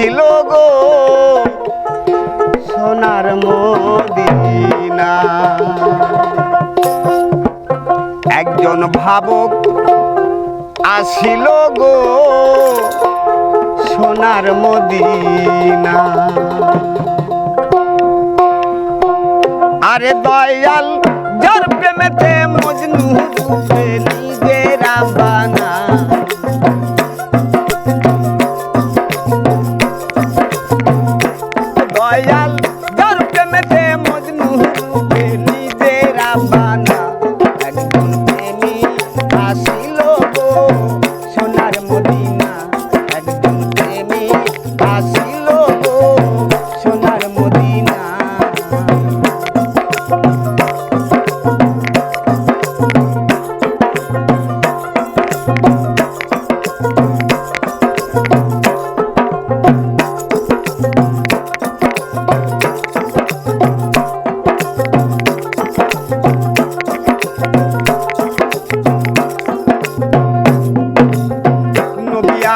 ছিল গো সোনার মদিনা। একজন ভাবক আসিল গো সোনার মদিনা। আরে দয়াল, যার প্রেমেতে মজনু নিজেরা বানা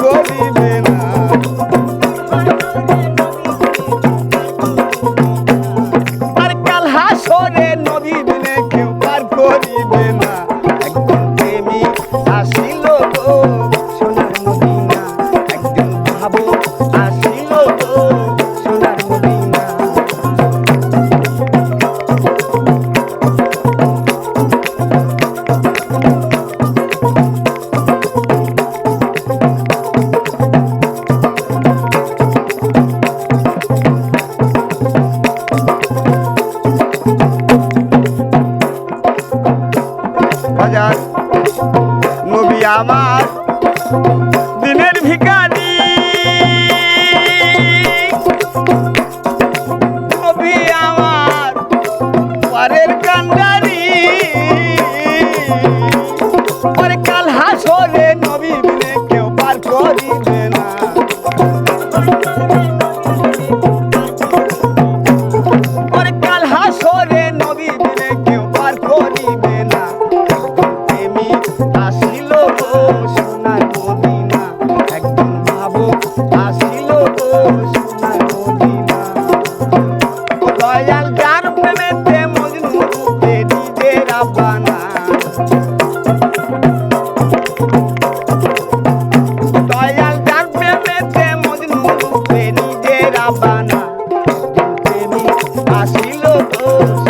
Globo. পারের কান্ডারি আসিল দোষ